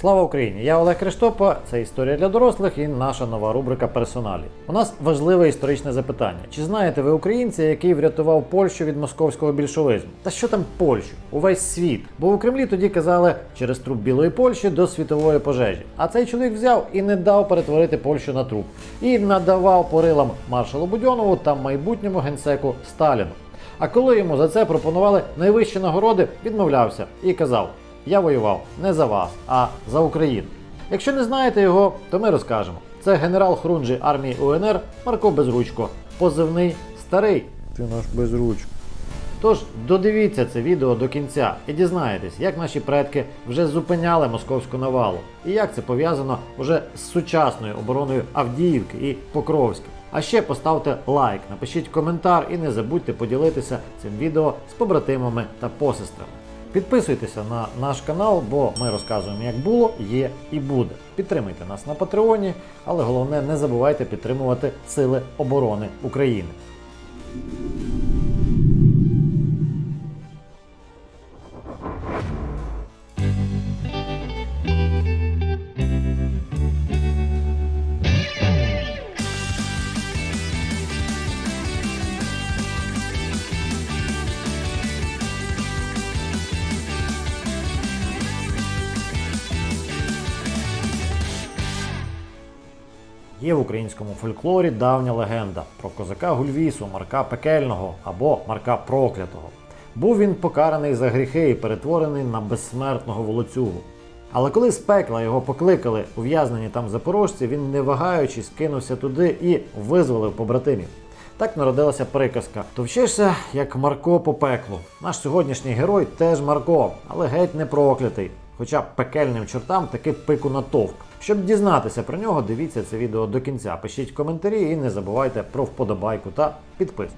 Слава Україні! Я Олег Криштопа. Це історія для дорослих і наша нова рубрика Персоналі. У нас важливе історичне запитання: чи знаєте ви українця, який врятував Польщу від московського більшовизму? Та що там Польщу? Увесь світ. Бо у Кремлі тоді казали через труп білої Польщі до світової пожежі. А цей чоловік взяв і не дав перетворити Польщу на труп, і надавав порилам маршалу Будьонову та майбутньому генсеку Сталіну. А коли йому за це пропонували найвищі нагороди, відмовлявся і казав: Я воював не за вас, а за Україну. Якщо не знаєте його, то ми розкажемо. Це генерал Хрунжі армії УНР Марко Безручко, позивний старий. Ти наш безручко. Тож додивіться це відео до кінця і дізнаєтесь, як наші предки вже зупиняли московську навалу, і як це пов'язано вже з сучасною обороною Авдіївки і Покровська. А ще поставте лайк, напишіть коментар і не забудьте поділитися цим відео з побратимами та посестрами. Підписуйтеся на наш канал, бо ми розказуємо, як було, є і буде. Підтримуйте нас на Патреоні, але головне не забувайте підтримувати Сили оборони України. Є в українському фольклорі давня легенда про козака Гульвісу, Марка Пекельного або Марка Проклятого. Був він покараний за гріхи і перетворений на безсмертного волоцюгу. Але коли з пекла його покликали ув'язнені там запорожці, він не вагаючись кинувся туди і визволив побратимів. Так народилася приказка: товчишся, як Марко по пеклу. Наш сьогоднішній герой теж Марко, але геть не проклятий. Хоча пекельним чортам таки пику натовк. Щоб дізнатися про нього, дивіться це відео до кінця. Пишіть коментарі і не забувайте про вподобайку та підписку.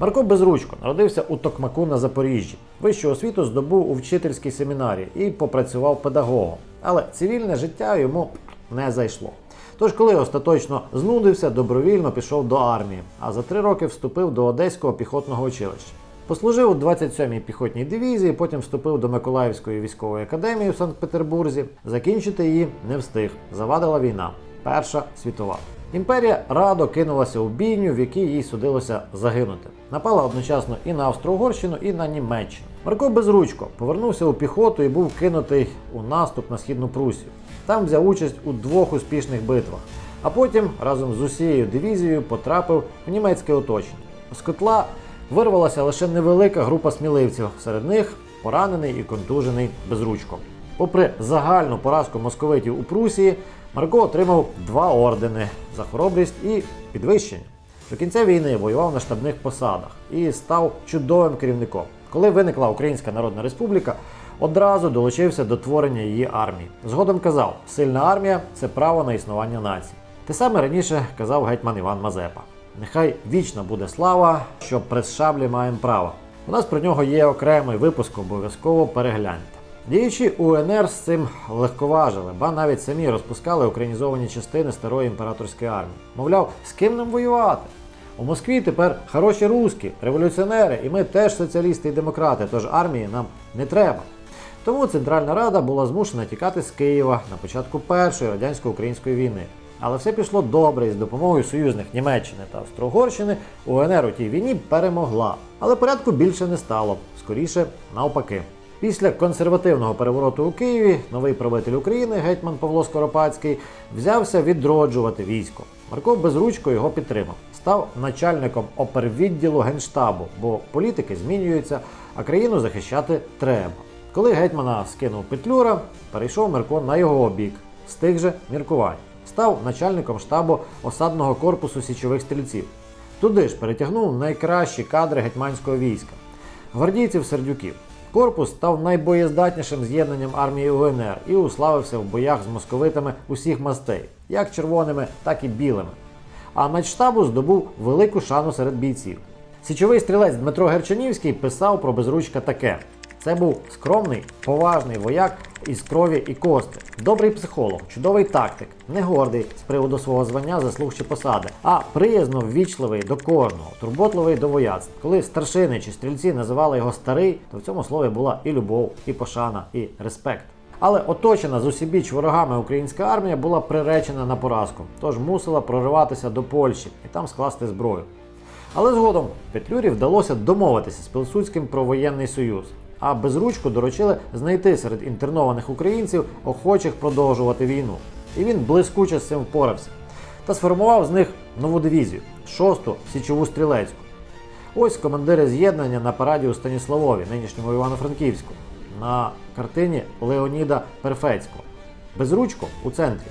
Марко Безручко народився у Токмаку на Запоріжжі. Вищу освіту здобув у вчительській семінарії і попрацював педагогом. Але цивільне життя йому не зайшло. Тож, коли остаточно знудився, добровільно пішов до армії, а за три роки вступив до Одеського піхотного училища. Послужив у 27-й піхотній дивізії, потім вступив до Миколаївської військової академії в Санкт-Петербурзі. Закінчити її не встиг. Завадила війна. Перша світова. Імперія радо кинулася у бійню, в якій їй судилося загинути. Напала одночасно і на Австро-Угорщину, і на Німеччину. Марко Безручко повернувся у піхоту і був кинутий у наступ на східну Прусію. Там взяв участь у двох успішних битвах. А потім разом з усією дивізією потрапив в німецьке оточення. З котла вирвалася лише невелика група сміливців. Серед них поранений і контужений безручко. Попри загальну поразку московитів у Прусії, Марко отримав два ордени за хоробрість і підвищення. До кінця війни воював на штабних посадах і став чудовим керівником. Коли виникла Українська Народна Республіка, одразу долучився до творення її армії. Згодом казав, сильна армія це право на існування нації. Те саме раніше казав гетьман Іван Мазепа. Нехай вічна буде слава, що прес шаблі маємо право. У нас про нього є окремий випуск, обов'язково перегляньте. Діючі УНР з цим легковажили, ба навіть самі розпускали українізовані частини старої імператорської армії. Мовляв, з ким нам воювати? У Москві тепер хороші русські, революціонери, і ми теж соціалісти і демократи, тож армії нам не треба. Тому Центральна Рада була змушена тікати з Києва на початку першої радянсько-української війни. Але все пішло добре і з допомогою союзних Німеччини та Австро-Угорщини УНР у тій війні перемогла. Але порядку більше не стало, скоріше навпаки. Після консервативного перевороту у Києві новий правитель України, гетьман Павло Скоропадський, взявся відроджувати військо. Марко Безручко його підтримав. Став начальником опервідділу генштабу, бо політики змінюються, а країну захищати треба. Коли гетьмана скинув Петлюра, перейшов Мирко на його бік з тих же міркувань. Став начальником штабу осадного корпусу січових стрільців. Туди ж перетягнув найкращі кадри гетьманського війська гвардійців сердюків. Корпус став найбоєздатнішим з'єднанням армії УНР і уславився в боях з московитами усіх мастей, як червоними, так і білими. А начштабу здобув велику шану серед бійців. Січовий стрілець Дмитро Герчанівський писав про безручка таке: це був скромний, поважний вояк із крові і кости, добрий психолог, чудовий тактик, не гордий з приводу свого звання, заслуг чи посади, а приязно ввічливий до кожного, турботливий до вояцтв. Коли старшини чи стрільці називали його старий, то в цьому слові була і любов, і пошана, і респект. Але оточена з усібіч ворогами українська армія була приречена на поразку, тож мусила прориватися до Польщі і там скласти зброю. Але згодом Петлюрі вдалося домовитися з Пілсудським про воєнний союз, а безручку доручили знайти серед інтернованих українців охочих продовжувати війну. І він блискуче з цим впорався та сформував з них нову дивізію 6-ту січову стрілецьку. Ось командири з'єднання на параді у Станіславові, нинішньому Івано-Франківську, на картині Леоніда Перфецького. Безручко у центрі.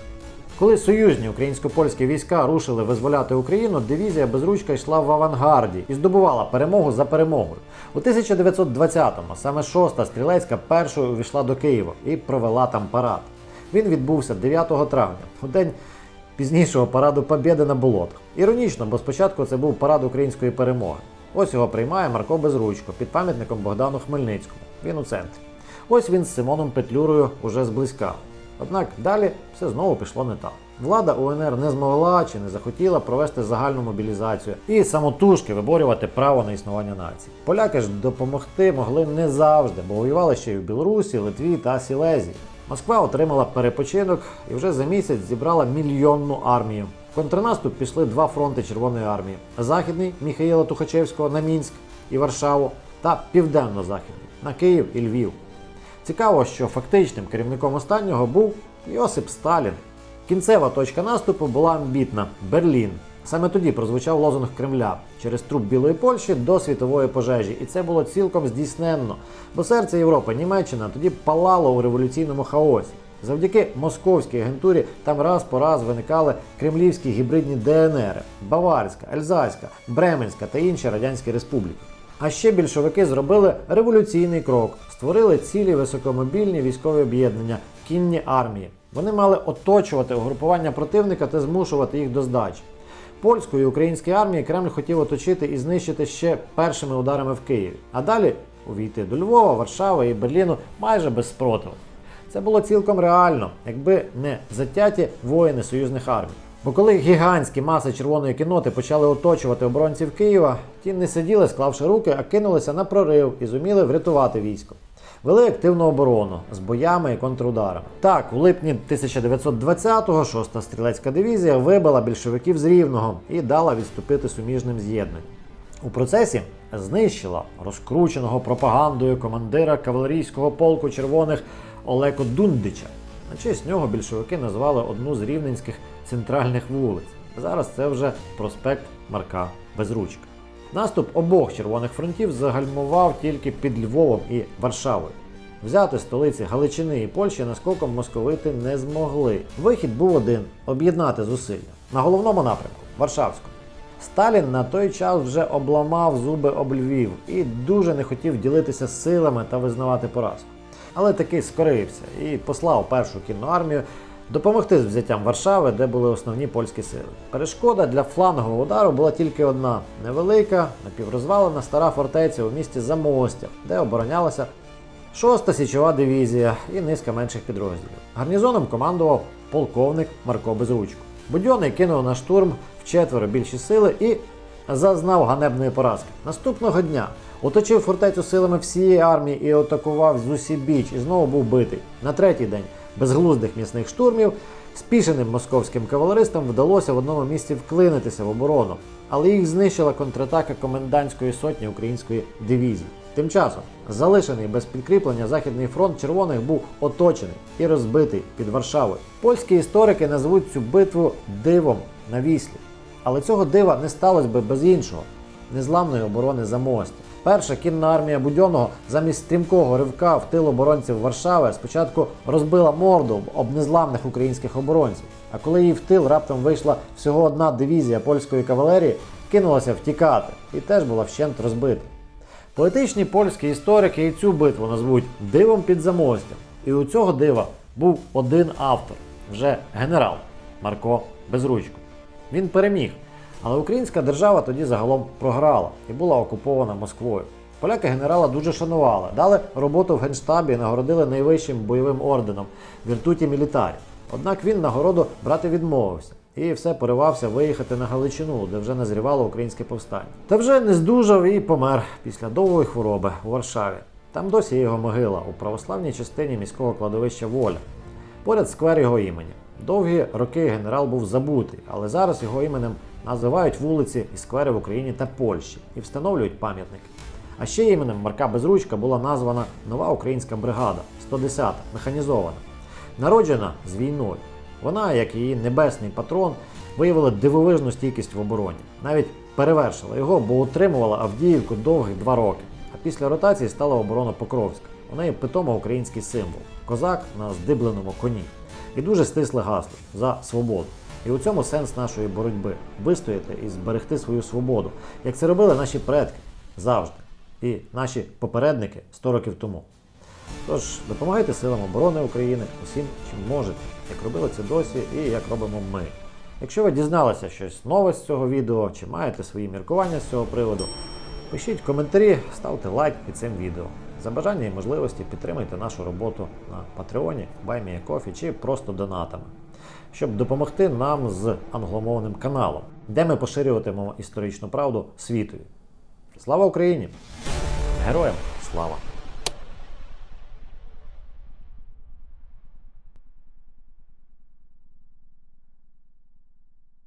Коли союзні українсько-польські війська рушили визволяти Україну, дивізія Безручка йшла в авангарді і здобувала перемогу за перемогою. У 1920-му саме 6-та стрілецька першою увійшла до Києва і провела там парад. Він відбувся 9 травня, у день пізнішого параду Побєди на болотах. Іронічно, бо спочатку це був парад української перемоги. Ось його приймає Марко Безручко під пам'ятником Богдану Хмельницькому. Він у центрі. Ось він з Симоном Петлюрою уже зблизька. Однак далі все знову пішло не так. Влада УНР не змогла чи не захотіла провести загальну мобілізацію і самотужки виборювати право на існування нації. Поляки ж допомогти могли не завжди, бо воювали ще й у Білорусі, Литві та Сілезії. Москва отримала перепочинок і вже за місяць зібрала мільйонну армію. В контрнаступ пішли два фронти Червоної армії: західний Міхаїла Тухачевського на Мінськ і Варшаву, та південно-західний на Київ і Львів. Цікаво, що фактичним керівником останнього був Йосип Сталін. Кінцева точка наступу була амбітна Берлін. Саме тоді прозвучав лозунг Кремля через труп Білої Польщі до світової пожежі, і це було цілком здійсненно, бо серце Європи, Німеччина, тоді палало у революційному хаосі. Завдяки московській агентурі там раз по раз виникали кремлівські гібридні ДНР, Баварська, Ельзаська, Бременська та інші радянські республіки. А ще більшовики зробили революційний крок, створили цілі високомобільні військові об'єднання, кінні армії. Вони мали оточувати угрупування противника та змушувати їх до здачі. Польську і українські армії Кремль хотів оточити і знищити ще першими ударами в Києві, а далі увійти до Львова, Варшави і Берліну майже без спротиву. Це було цілком реально, якби не затяті воїни союзних армій. Бо коли гігантські маси червоної кіноти почали оточувати оборонців Києва, ті не сиділи, склавши руки, а кинулися на прорив і зуміли врятувати військо. Вели активну оборону з боями і контрударами. Так, у липні 1920-го 6-та стрілецька дивізія вибила більшовиків з Рівного і дала відступити суміжним з'єднанням. У процесі знищила розкрученого пропагандою командира кавалерійського полку червоних Олеко Дундича. На честь нього більшовики назвали одну з рівненських центральних вулиць. Зараз це вже проспект Марка Безручка. Наступ обох червоних фронтів загальмував тільки під Львовом і Варшавою. Взяти столиці Галичини і Польщі наскоком московити не змогли. Вихід був один об'єднати зусилля на головному напрямку Варшавському. Сталін на той час вже обламав зуби об Львів і дуже не хотів ділитися силами та визнавати поразку. Але таки скорився і послав першу кінну армію допомогти з взяттям Варшави, де були основні польські сили. Перешкода для флангового удару була тільки одна невелика, напіврозвалена стара фортеця у місті Замостя, де оборонялася 6-та січова дивізія і низка менших підрозділів. Гарнізоном командував полковник Марко Безручко. Будьонний кинув на штурм вчетверо більші сили і зазнав ганебної поразки. Наступного дня оточив фортецю силами всієї армії і атакував з усібіч, і знову був битий. На третій день безглуздих місних штурмів спішеним московським кавалеристам вдалося в одному місці вклинитися в оборону, але їх знищила контратака комендантської сотні української дивізії. Тим часом, залишений без підкріплення Західний фронт червоних був оточений і розбитий під Варшавою. Польські історики назвуть цю битву дивом на віслі. Але цього дива не сталося би без іншого незламної оборони Замостя. Перша кінна армія Будьонного замість стрімкого ривка в тил оборонців Варшави спочатку розбила морду об незламних українських оборонців. А коли їй в тил раптом вийшла всього одна дивізія польської кавалерії, кинулася втікати і теж була вщент розбита. Поетичні польські історики і цю битву назвуть дивом під замостям. І у цього дива був один автор, вже генерал Марко Безручко. Він переміг, але українська держава тоді загалом програла і була окупована Москвою. Поляки генерала дуже шанували, дали роботу в генштабі і нагородили найвищим бойовим орденом Віртуті Мілітарі. Однак він нагороду брати відмовився і все поривався виїхати на Галичину, де вже назрівало українське повстання. Та вже не здужав і помер після довгої хвороби у Варшаві. Там досі його могила у православній частині міського кладовища Воля. Поряд сквер його імені. Довгі роки генерал був забутий, але зараз його іменем називають вулиці і сквери в Україні та Польщі і встановлюють пам'ятники. А ще іменем Марка Безручка була названа нова українська бригада 110-та, механізована. Народжена з війною. Вона, як її небесний патрон, виявила дивовижну стійкість в обороні. Навіть перевершила його, бо утримувала Авдіївку довгих два роки. А після ротації стала оборона Покровська. У неї питомо український символ козак на здибленому коні. І дуже стисле гасло за свободу. І у цьому сенс нашої боротьби вистояти і зберегти свою свободу, як це робили наші предки завжди, і наші попередники 100 років тому. Тож допомагайте силам оборони України усім, чим можете, як робили це досі і як робимо ми. Якщо ви дізналися щось нове з цього відео чи маєте свої міркування з цього приводу, пишіть коментарі, ставте лайк під цим відео. За бажання і можливості підтримайте нашу роботу на Патреоні, БайМіякофі чи просто донатами, щоб допомогти нам з англомовним каналом, де ми поширюватимемо історичну правду світові. Слава Україні! Героям слава!